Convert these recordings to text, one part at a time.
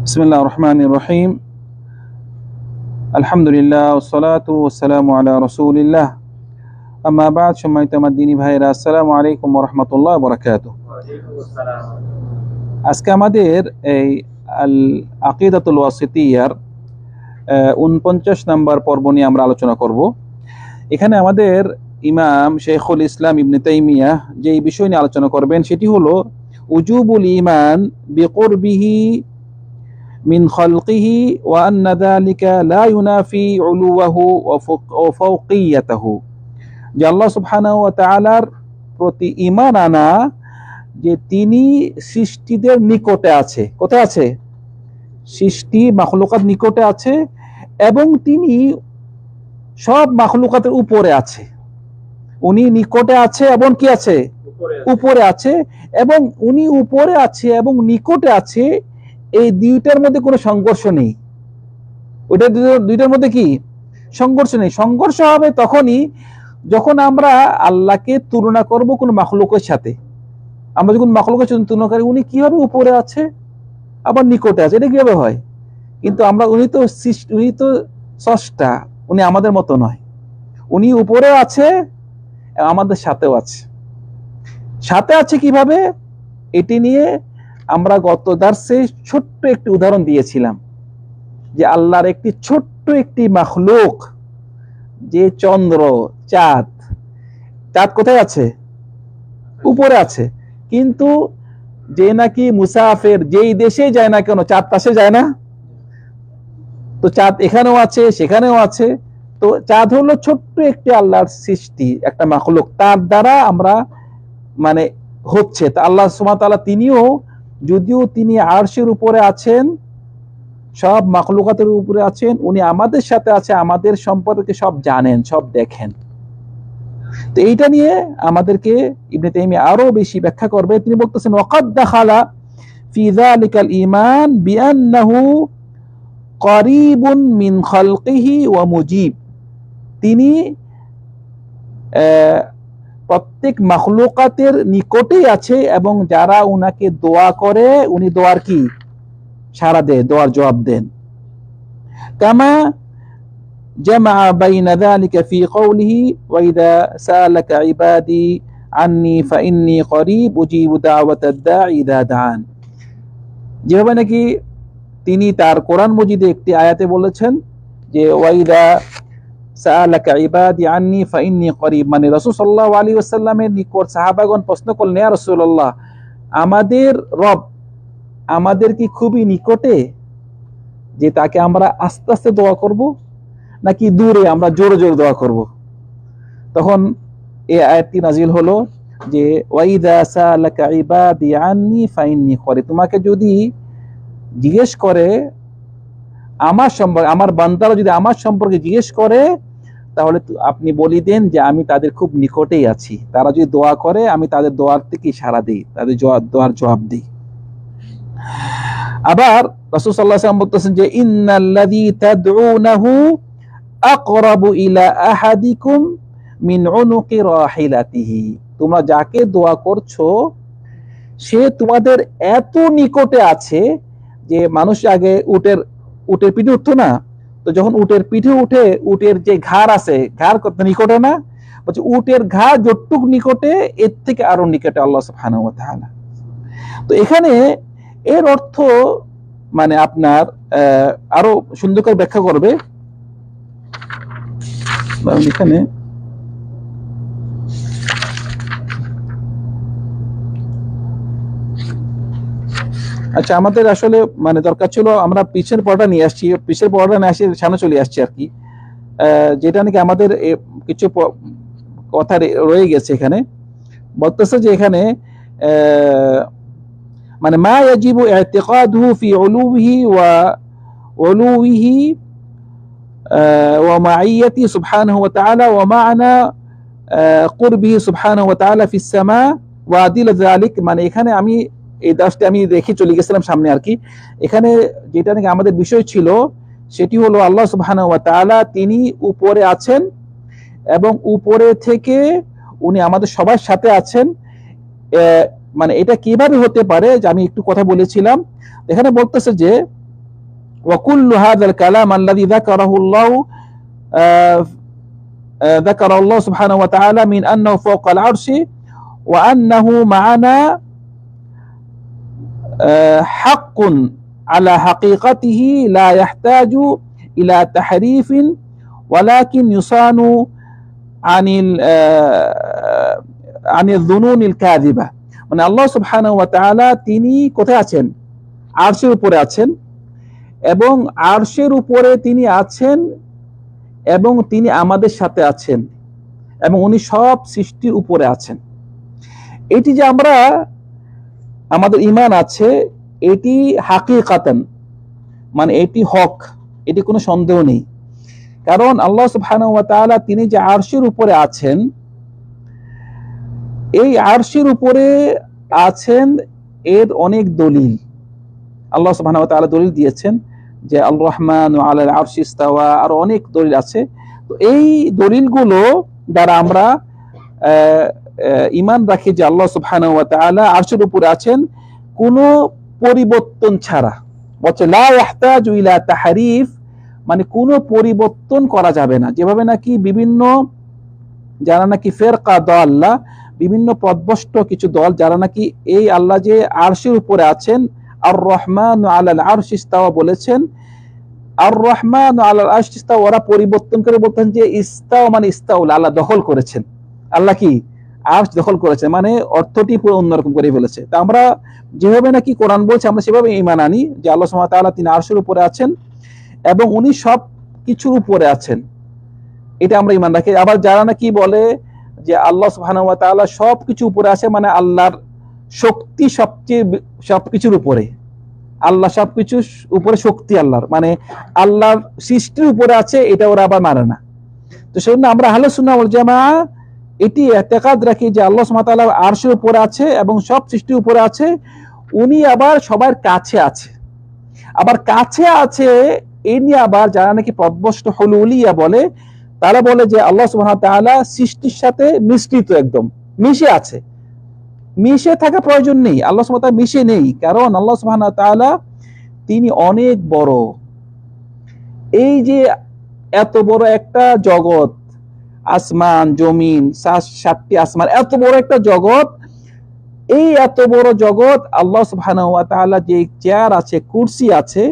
বিসমিল্লা রহমান রহিম আলহামদুলিল্লাহ আল্লাহ রসুলিল্লাহ আমাবাদ দিনী ভাইরা আলাইকুম রহমতুল্লাহ বরাকাত আজকে আমাদের এই আল আকিদাতুল ওয়াসিতিয়ার উনপঞ্চাশ নম্বর পর্ব নিয়ে আমরা আলোচনা করব। এখানে আমাদের ইমাম শেখুল ইসলাম ইবনে তাইমিয়া যে বিষয় নিয়ে আলোচনা করবেন সেটি হলো উজুবুল ইমান বেকরবিহি من خلقه وأن ذلك لا ينافي علوه وفوق- وفوقيته যে আল্লাহ সুবহানাহু ওয়া তাআলার প্রতি ঈমান আনা যে তিনি সৃষ্টিদের নিকটে আছে কোথায় আছে সৃষ্টি মাখলুকাত নিকটে আছে এবং তিনি সব মাখলুকাতের উপরে আছে উনি নিকটে আছে এবং কি আছে উপরে আছে এবং উনি উপরে আছে এবং নিকটে আছে এই দুইটার মধ্যে কোনো সংঘর্ষ নেই। ওইটা দুইটার মধ্যে কি? সংঘর্ষ নেই। সংঘর্ষ হবে তখনই যখন আমরা আল্লাহকে তুলনা করব কোনো মাখলুকের সাথে। আমরা যখন মাখলুকের সাথে তুলনা করি, উনি কীভাবে উপরে আছে? আবার নিকটে আছে। এটা কীভাবে হয়? কিন্তু আমরা, উনি তো উনি তো স্রষ্টা। উনি আমাদের মতো নয়। উনি উপরেও আছে, আমাদের সাথেও আছে। সাথে আছে কীভাবে? এটি নিয়ে আমরা গত দার্সে ছোট্ট একটি উদাহরণ দিয়েছিলাম যে আল্লাহর একটি ছোট্ট একটি মাখলুক, যে চন্দ্র, চাঁদ চাঁদ কোথায় আছে? উপরে আছে। কিন্তু যে নাকি মুসাফের যেই দেশে যায় না কেন, চাঁদ পাশে যায় না? তো চাঁদ এখানেও আছে, সেখানেও আছে। তো চাঁদ হলো ছোট্ট একটি আল্লাহর সৃষ্টি, একটা মাখলুক। তার দ্বারা আমরা মানে হচ্ছে, তা আল্লাহ সুমাতালা তিনিও যদিও তিনি আরশের উপরে আছেন, সব মাখলুকাতের উপরে আছেন, উনি আমাদের সাথে আছে, আমাদের সম্পর্কে সব জানেন, সব দেখেন। তো এইটা নিয়ে আমাদেরকে ইবনে তাইমিয়া আরও বেশি ব্যাখ্যা করবে। তিনি বলতেছেন, ওয়াকাদ দাখালা ফি যালিকাল ঈমান বিআন্নাহু করিবুন মিন খালকিহি ওয়া মুজিব। তিনি প্রত্যেক মখলুকাতের নিকটেই আছে এবং যারা উনাকে দোয়া করে, উনি দোয়ার কি? সারা দেয়, দোয়ার জবাব দেন। কামা জামা বাইনা যালিকা ফি কওলিহি, ওয়া ইদা সালাকা ইবাদি আন্নি ফা ইন্নি করিব উজিবু দাওয়াতাদ দাঈ ইদা দাআন। যেভাবে নাকি তিনি তার কোরআন মজিদে একটি আয়াতে বলেছেন যে ওয়াইদা সাআলাকা মানে নিকট প্রশ্ন আমাদের রব আমাদের কি খুবই নিকটে, যে তাকে আমরা আস্তে আস্তে দোয়া করব, নাকি দূরে আমরা জোরে জোরে দোয়া করব? তখন এই আয়াতটি নাজিল হলো যে আন্নি তোমাকে যদি জিজ্ঞেস করে, আমার সম্পর্কে, আমার বান্দারা যদি আমার সম্পর্কে জিজ্ঞেস করে তাহলে আপনি বলি দেন যে আমি তাদের খুব নিকটেই আছি। তারা যদি দোয়া করে, আমি তাদের দোয়ার থেকে সাড়া দিই, তাদের দোয়ার জবাব দিই। আবার রাসূল বলতেছেন যে আকরাবু ইলা আহাদিকুম মিন রাহিলাতিহি। তোমরা যাকে দোয়া করছ, সে তোমাদের এত নিকটে আছে যে মানুষ আগে উটের উটের পিঠে উঠতো না। তো যখন উটের পিঠে উঠে, উটের যে ঘাড় আছে, ঘাড় নিকটে না? বলছে, উটের ঘা যতটুক নিকটে, এর থেকে আরও নিকটে আল্লাহ সুবহানাহু তাআলা। তো এখানে এর অর্থ মানে আপনার আরও সুন্দর করে ব্যাখ্যা করবে। এখানে আচ্ছা আমাদের আসলে মানে দরকার ছিল আমরা পিছের পড়াটা নিয়ে আসছি পিছের পড়াটা নিয়ে আসি সামনে চলে আসছি আর কি আহ, যেটা নাকি আমাদের এ, কিছু প- কথা রে- রয়ে গেছে এখানে বলতেছে যে এখানে আহ, মানে মা ইয়াজিবু ইতিকাদুহু ফি উলুহি ওয়া উলুহি آه، ومعيته سبحانه وتعالى ومعنى آه، قربه سبحانه وتعالى في السماء وعدل ذلك মানে এখানে আমি এই দাসটা আমি রেখে চলে গেছিলাম সামনে আর কি এখানে যেটা নাকি আমাদের বিষয় ছিল সেটি হলো আল্লাহ সুবহানাহু ওয়া তাআলা তিনি উপরে আছেন এবং উপরে থেকে উনি আমাদের সবার সাথে আছেন আহ, মানে এটা কিভাবে হতে পারে যে আমি একটু কথা বলেছিলাম এখানে বলতেছে যে وكل هذا الكلام الذي ذكره الله آه، آه، ذكر الله سبحانه وتعالى من أنه فوق العرش وأنه معنا হাক্কুন আলা হাকিকাতিহি লা ইয়াহতাজু ইলা তাহরিফিন, ওয়ালাকিন ইউসানু আনিল আনিল দুনুনিল কাযিবা। মানে আল্লাহ সুবহানাহু ওয়া তাআলা তিনি কোথায় আছেন? আরশের উপরে আছেন এবং আরশের উপরে তিনি আছেন এবং তিনি আমাদের সাথে আছেন এবং উনি সব সৃষ্টির উপরে আছেন। এটি যে আমরা আমাদের ইমান আছে এটি হাকিকাতান মানে এটি হক, এটি কোনো সন্দেহ নেই। কারণ আল্লাহ সুবহানাহু ওয়া তিনি যে আরশের উপরে আছেন, এই আরশের উপরে আছেন এর অনেক দলিল। আল্লাহ তাআলা দলিল দিয়েছেন যে আল রহমান আলাল আরশ ইস্তাওয়া আর অনেক দলিল আছে। তো এই দলিলগুলো দ্বারা আমরা ইমান রাখি যে আল্লাহ সুবহানাহু আরশের উপরে আছেন, কোনো পরিবর্তন ছাড়া। বলছে, লা ইয়াহতাজু ইলা তাহরিফ মানে কোনো পরিবর্তন করা যাবে না। যেভাবে নাকি বিভিন্ন, যারা নাকি ফেরকা দল্লা বিভিন্ন পদভষ্ট কিছু দল, যারা নাকি এই আল্লাহ যে আরশের উপরে আছেন আর রহমান আলাল আরশ ইস্তাওয়া বলেছেন আর রহমান আলাল আরশ ওরা পরিবর্তন করে বলতেন যে ইস্তাও মানে ইস্তাউল, আল্লাহ দখল করেছেন। আল্লাহ কি? আরশ দখল করেছে মানে অর্থটি পুরো অন্যরকম করে ফেলেছে। তা আমরা যেভাবে নাকি কোরআন বলছে, আমরা সেভাবে ইমান আনি, যে আল্লাহ ওয়া তিনি আরশের উপরে আছেন এবং উনি সব কিছুর উপরে আছেন। এটা আমরা ইমান রাখি। আবার যারা নাকি বলে যে আল্লাহ সুবহানাহু ওয়া তাআলা সবকিছু উপরে আছে মানে আল্লাহর শক্তি সবচেয়ে বে- সবকিছুর উপরে। আল্লাহ সবকিছু উপরে শক্তি আল্লাহর মানে আল্লাহর সৃষ্টির উপরে আছে, এটা ওরা আবার মানে না। তো সেজন্য আমরা আহলে সুন্নাহ জামাআহ এটি এতেকাদ রাখি যে আল্লাহ তাআলা আরশের উপরে আছে এবং সব সৃষ্টির উপরে আছে, উনি আবার সবার কাছে আছে। আবার কাছে আছে এ নিয়ে আবার যারা নাকি পদভস্ত হল উলিয়া বলে, তারা বলে যে আল্লাহ ওয়া সৃষ্টির সাথে মিশ্রিত একদম, মিশে আছে। মিশে থাকা প্রয়োজন নেই, আল্লাহ তাআলা মিশে নেই, কারণ আল্লাহ ওয়া তিনি অনেক বড়। এই যে এত বড় একটা জগৎ আসমান, জমিন সাতটি আসমান। এত বড় একটা জগৎ। এই এত বড় জগৎ আল্লাহ তাআলা যে চেয়ার আছে, কুরসি আছে,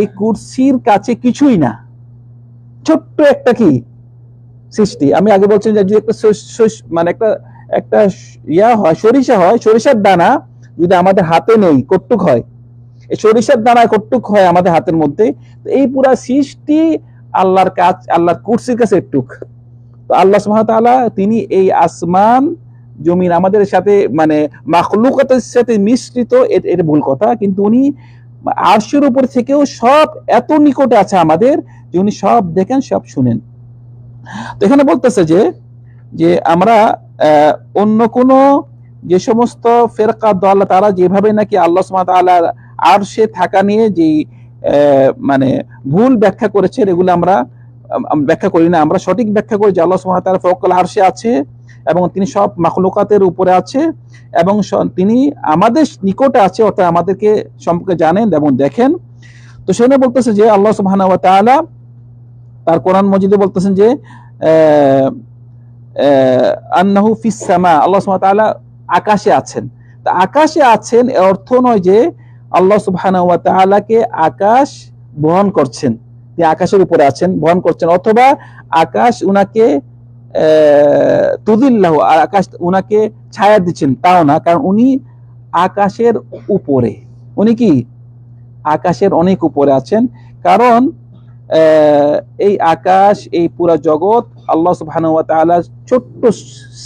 এই কুরসির কাছে কিছুই না। ছোট্ট একটা কি? সৃষ্টি। আমি আগে বলছিলাম যে যদি একটা মানে একটা একটা ইয়া হয়, সরিষা হয়, সরিষার দানা যদি আমাদের হাতে নেই কটুক হয়। এই সরিষার দানা কটুক হয় আমাদের হাতের মধ্যে, তো এই পুরা সৃষ্টি আল্লাহর কাজ আল্লাহর কুরসির কাছে একটুক। তো আল্লাহ ওয়া তিনি এই আসমান জমিন আমাদের সাথে মানে মাখলুকাতের সাথে মিশ্রিত এটা ভুল কথা, কিন্তু উনি আরশের উপর থেকেও সব এত নিকটে আছে আমাদের যে উনি সব দেখেন, সব শুনেন। তো এখানে বলতেছে যে যে আমরা অন্য কোন যে সমস্ত ফেরকা দল তারা যেভাবে নাকি আল্লাহ ওয়া তাআলার আরশে থাকা নিয়ে যে মানে ভুল ব্যাখ্যা করেছেন, এগুলো আমরা আম- আম ব্যাখ্যা করি না। আমরা সঠিক ব্যাখ্যা করি যে আল্লাহ সুবহানাহু ওয়া তাআলা ফওকাল আরশে আছে এবং তিনি সব মাখলুকাতের উপরে আছে এবং তিনি আমাদের নিকটে আছে অর্থাৎ আমাদেরকে সম্পর্কে জানেন এবং দেখেন। তো সেখানে বলতেছে যে আল্লাহ তাআলা তার কোরআন মজিদে বলতেছেন যে আহ, আহ, আন্নাহু ফিস সামা আল্লাহ ওয়া আকাশে আছেন। তা আকাশে আছেন অর্থ নয় যে আল্লাহ তাআলাকে আকাশ বহন করছেন। তিনি আকাশের উপরে আছেন, বহন করছেন, অথবা আকাশ উনাকে তুদিল্লাহ, আর আকাশ উনাকে ছায়া দিচ্ছেন, তাও না, কারণ উনি আকাশের উপরে, উনি কি? আকাশের অনেক উপরে আছেন, কারণ এই আকাশ, এই পুরা জগৎ, আল্লাহ তাআলার ছোট্ট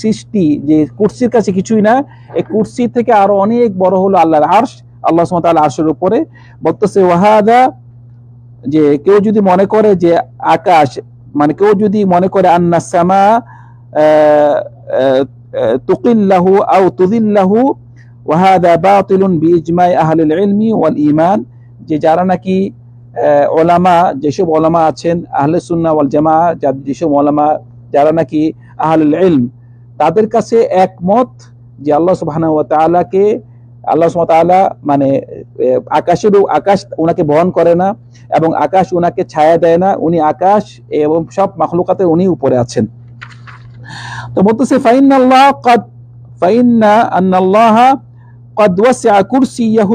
সৃষ্টি, যে কুরসির কাছে কিছুই না, এই কুরসি থেকে আরও অনেক বড় হলো আল্লাহর আরশ, আল্লাহ সুবহানাহু আর্শের উপরে, বলতেছে, ওয়াহাদা যে কেউ যদি মনে করে যে আকাশ মানে কেউ যদি মনে করে আন্না সামা তুকিল্লাহু আও তুদিল্লাহু, ওয়াহাদা বাতিলুন বিইজমাই আহলিল ইলমি ওয়াল ঈমান, যে যারা নাকি ওলামা, যেসব ওলামা আছেন, আহলে সুন্নাহ ওয়াল জামা যেসব ওলামা, যারা নাকি আহলুল ইলম, তাদের কাছে একমত যে আল্লাহ সুবহানাহু ওয়া তাআলাকে আল্লাহ তাআলা মানে আকাশের আকাশ ওনাকে বহন করে না এবং আকাশ ওনাকে ছায়া দেয় না। উনি আকাশ এবং সব মাখলুকাতে উনি উপরে আছেন। তো বলতেছে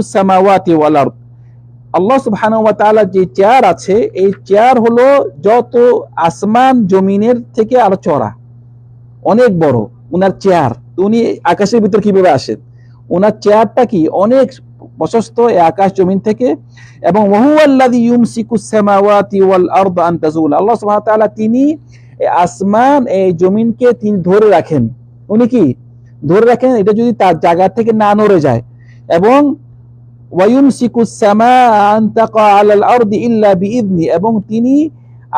সামাওয়াতি যে চেয়ার আছে, এই চেয়ার হলো যত আসমান জমিনের থেকে আরও অনেক বড় চেয়ার। উনি আকাশের ভিতর কীভাবে আসেন? ওনার চেয়ারটা কি? অনেক প্রশস্ত, এই আকাশ জমিন থেকে। এবং ওয়াহুয়াল্লাযী ইউমসিকুস সামাওয়াতি ওয়াল আরদ আন তাজুল আল্লাহ সুবহানাহু ওয়া তাআলা তিনি আসমান, এই জমিনকে তিনি ধরে রাখেন। উনি কি? ধরে রাখেন, এটা যদি তার জায়গা থেকে না নড়ে যায়। এবং ওয়ায়ুমসিকুস সামা আন তাকা আলাল আরদি এবং তিনি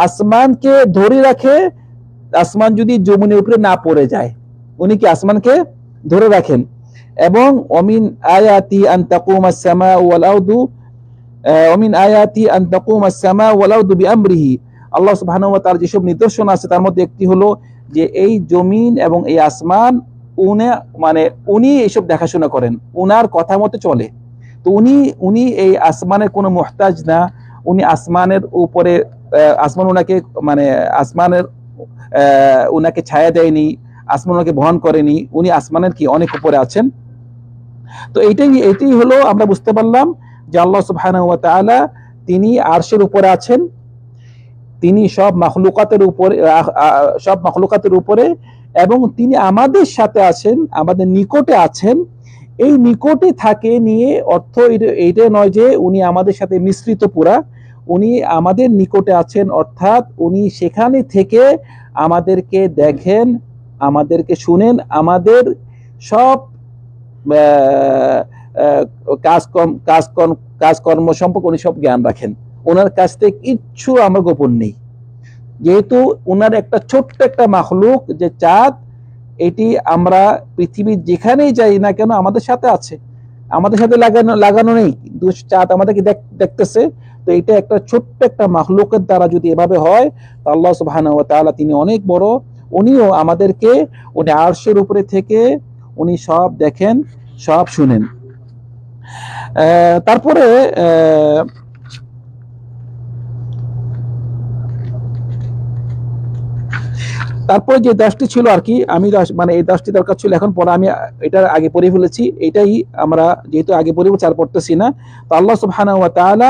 আসমানকে ধরে রাখে, আসমান যদি জমিনের উপরে না পড়ে যায়। উনি কি আসমানকে ধরে রাখেন? এবং অমিন আয়াতি আন তাকুমাস সামা ওয়াল আহ, অমিন আয়াতি আন তাকুমাস সামা ওয়াল বিআমরিহি। আল্লাহ সুবহানাহু ওয়া যেসব নিদর্শন আছে তার মধ্যে একটি হলো যে এই জমিন এবং এই আসমান উনি মানে উনি এইসব দেখাশোনা করেন উনার কথা মতো চলে। তো উনি উনি এই আসমানের কোনো মোহতাজ না উনি আসমানের উপরে আসমান ওনাকে মানে আসমানের উনাকে ছায়া দেয়নি আসমান ওনাকে বহন করেনি উনি আসমানের কি অনেক উপরে আছেন। তো এইটাই এটাই হলো আমরা বুঝতে পারলাম যে আল্লাহ সুবহানাহু ওয়া তিনি আরশের উপরে আছেন। তিনি সব মাখলুকাতের উপরে সব মাখলুকাতের উপরে এবং তিনি আমাদের সাথে আছেন, আমাদের নিকটে আছেন। এই নিকটে থাকে নিয়ে অর্থ এইটা নয় যে উনি আমাদের সাথে মিশ্রিত পুরা। উনি আমাদের নিকটে আছেন, অর্থাৎ উনি সেখানে থেকে আমাদেরকে দেখেন, আমাদেরকে শুনেন, আমাদের সব কাজকর্ম কাজকর্ম কাজকর্ম সম্পর্কে উনি সব জ্ঞান রাখেন। ওনার কাছ থেকে কিচ্ছু আমার গোপন নেই। যেহেতু ওনার একটা ছোট্ট একটা মাখলুক যে চাঁদ, এটি আমরা পৃথিবীর যেখানেই যাই না কেন আমাদের সাথে আছে। আমাদের সাথে লাগানো লাগানো নেই। কিন্তু চাঁদ আমাদেরকে দেখ- দেখতেছে। তো এটা একটা ছোট্ট একটা মাখলুকের দ্বারা যদি এভাবে হয়, তো আল্লাহ ওয়া তিনি অনেক বড়। উনিও আমাদেরকে উনি আরশের উপরে থেকে উনি সব দেখেন, সব শুনেন। তারপরে তারপরে যে দশটি ছিল আর কি, আমি মানে এই দশটি দরকার ছিল, এখন পরে আমি এটা আগে পড়ে ফেলেছি, এটাই আমরা যেহেতু আগে পড়ে আর পড়তেছি না। তো আল্লাহ সুবহানাহু ওয়া তাআলা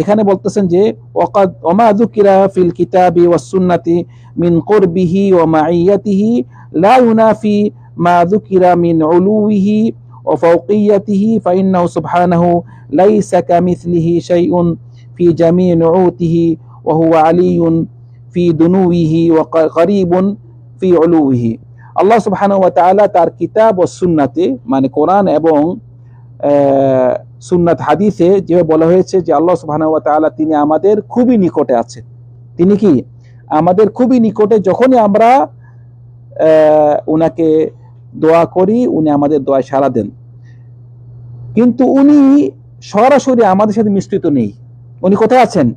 এখানে বলতেছেন যে, ওয়াকাদ, ওমা যুকিরা ফিল কিতাবি ওয়াস সুন্নাতি মিন কুরবিহি ওয়া মাইয়াতিহি লা ইউনাফি ওয়া ফাওকিয়াতিহি ফাইন্নাহু সুবহানাহু লাইসা কামিথলিহি শাইউন ফি জামি নুউতিহি ওয়া হুয়া আলিয়ুন ফি দুনুইহি ওয়া ক- করিবুন ফি উলুইহি আল্লাহ সুবহানাহু ওয়া তাআলা তার কিতাব ও সুন্নাতে মানে কোরআন এবং সুন্নাত হাদিসে যেভাবে বলা হয়েছে যে আল্লাহ সুবহানাহু ওয়া তাআলা তিনি আমাদের খুবই নিকটে আছেন। তিনি কি? আমাদের খুবই নিকটে যখনই আমরা উনাকে দোয়া করি, উনি আমাদের দোয়ায় সাড়া দেন। কিন্তু উনি সরাসরি আমাদের সাথে মিশ্রিত নেই। উনি কোথায় আছেন?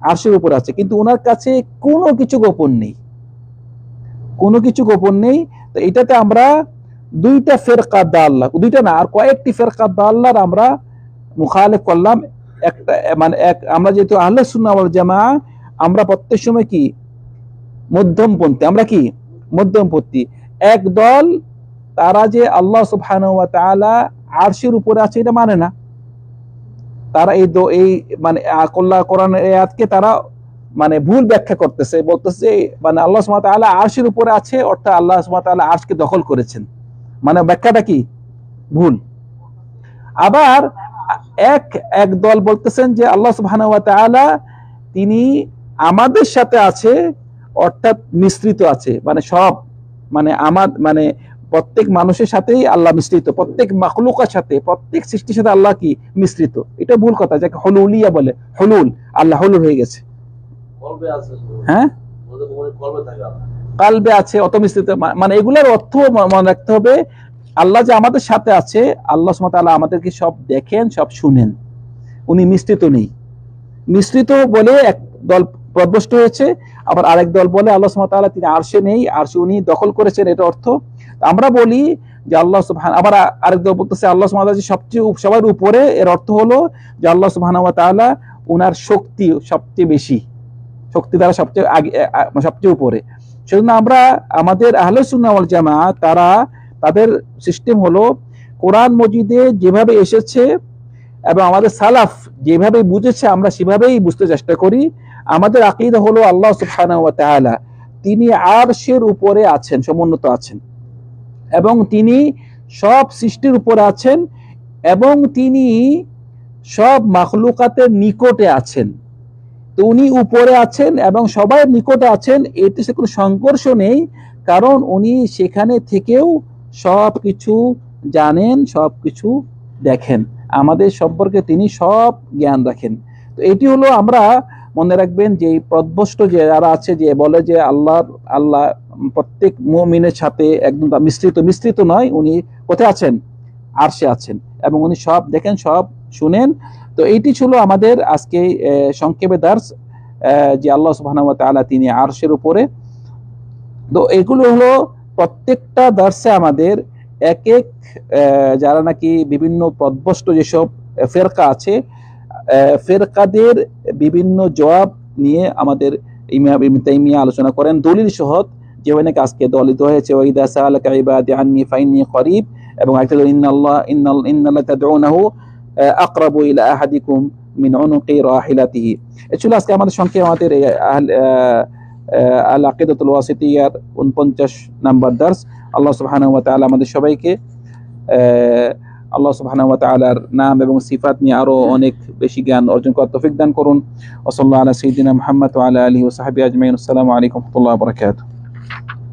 আরশের উপর আছে। কিন্তু ওনার কাছে কোনো কিছু গোপন নেই। কোনো কিছু গোপন নেই। তো এটাতে আমরা দুইটা ফেরকা দাল্লা দুইটা না, আর কয়েকটি ফেরকা দাল্লার আমরা মুখালেফ করলাম। একটা মানে এক, আমরা যেহেতু আহলে সুন্নাহ ওয়াল জামা আমরা প্রত্যেক সময় কি? মধ্যমপন্থী। আমরা কি? মধ্যমপন্থী। এক দল তারা যে আল্লাহ ওয়া আরশের উপরে আছে, এটা মানে না। তারা এই এই মানে আকল্লা কোরআনের এই আয়াতকে তারা মানে ভুল ব্যাখ্যা করতেছে, বলতেছে মানে আল্লাহ ওয়া তাআলা আরশের উপরে আছে, অর্থাৎ আল্লাহ ওয়া তাআলা আরশকে দখল করেছেন। মানে ব্যাখ্যাটা কি? ভুল। আবার এক এক দল বলতেছেন যে আল্লাহ তাআলা তিনি আমাদের সাথে আছে, অর্থাৎ মিশ্রিত আছে মানে সব মানে আমার মানে প্রত্যেক মানুষের সাথেই আল্লাহ মিশ্রিত প্রত্যেক মাখলুকার সাথে প্রত্যেক সৃষ্টির সাথে আল্লাহ কি মিশ্রিত? এটা ভুল কথা যাকে হলুলিয়া বলে হলুল আল্লাহ হলুল হয়ে গেছে। হ্যাঁ? কলবে আছে অত মিশ্রিত মানে এগুলোর অর্থ মনে রাখতে হবে আল্লাহ যে আমাদের সাথে আছে আল্লাহ সুবহানাহু আমাদেরকে সব দেখেন সব শুনেন। উনি মিশ্রিত নেই। মিশ্রিত বলে এক দল প্রভ্রষ্ট হয়েছে আবার আরেক দল বলে আল্লাহ সুবহানাহু তিনি আরশে নেই আরশে উনি দখল করেছেন এটা অর্থ আমরা বলি যে আল্লাহ সুবহান, আবার আরেক দল বলতেছে, আল্লাহ সুবহান সবচেয়ে সবার উপরে এর অর্থ হলো যে আল্লাহ সুবহানাহু ওয়া তাআলা উনার শক্তি সবচেয়ে বেশি, শক্তি দ্বারা সবচেয়ে আগে আ- সবচেয়ে উপরে। সেজন্য আমরা, আমাদের আহলে সুন্নাহ জামা তারা তাদের সিস্টেম হলো কোরআন মজিদে যেভাবে এসেছে এবং আমাদের সালাফ যেভাবে বুঝেছে, আমরা সেভাবেই বুঝতে চেষ্টা করি। আমাদের আকিদা হলো আল্লাহ সুবহানাহু ওয়া তাআলা, তিনি উপরে আছেন, সমুন্নত আছেন। এবং তিনি সব সৃষ্টির উপরে আছেন এবং তিনি সব মাখলুকাতের নিকটে আছেন। তো উনি উপরে আছেন এবং সবাই নিকটে আছেন, এতে সে কোনো সংঘর্ষ নেই, কারণ উনি সেখানে থেকেও সব কিছু জানেন, সব কিছু দেখেন। আমাদের সম্পর্কে তিনি সব জ্ঞান রাখেন। তো এটি হলো আমরা মনে রাখবেন যে প্রদ্বষ্ট যে যারা আছে, যে বলে যে আল্লাহ আল্লাহ প্রত্যেক মুমিনের সাথে একদম মিশ্রিত মিশ্রিত নয়, উনি কোথায় আছেন? আরশে আছেন। এবং উনি সব, দেখেন সব, শুনেন। তো এইটি ছিল আমাদের আজকে সংক্ষেপে দার্স যে আল্লাহ সুবহানাহু ওয়া তাআলা তিনি আরশের উপরে। তো এগুলো হলো প্রত্যেকটা দার্সে আমাদের এক এক যারা নাকি বিভিন্ন পদভষ্ট যেসব ফেরকা আছে ফেরকাদের বিভিন্ন জবাব নিয়ে আমাদের ইমাম ইবনে আলোচনা করেন। দলিল সহত যেভাবে নাকি আজকে দলিত হয়েছে ওয়াইদা সাআলাকা ইবাদি আন্নি ফাইন্নি করিব এবং আরেকটা হলো ইন্নাল্লাহ ইন্নাল ইন্নাল্লাহ তাদউনাহু আকরাবু ইলা আহাদিকুম মিন উনুকি রাহিলাতিহি এ ছিল আজকে আমাদের সঙ্গে আমাদের এই আহল- আহ, আহ, আল আকিদাতুল ওয়াসিতিয়ার 49 নাম্বার দার্স। আল্লাহ সুবহানাহু ওয়া তাআলা আমাদের সবাইকে আহ, আল্লাহ সুবহানাহু ওয়া তাআলার নাম এবং সিফাত নিয়ে আরও অনেক বেশি জ্ঞান অর্জন করার তৌফিক দান করুন। ওয়া সাল্লাল্লাহু আলা সাইয়্যিদিনা মুহাম্মদ ওয়া আলা আলিহি ওয়া সাহবিহি আজমাইন। আসসালামু আলাইকুম ওয়া রাহমাতুল্লাহি ওয়া বারাকাতুহু। Thank you.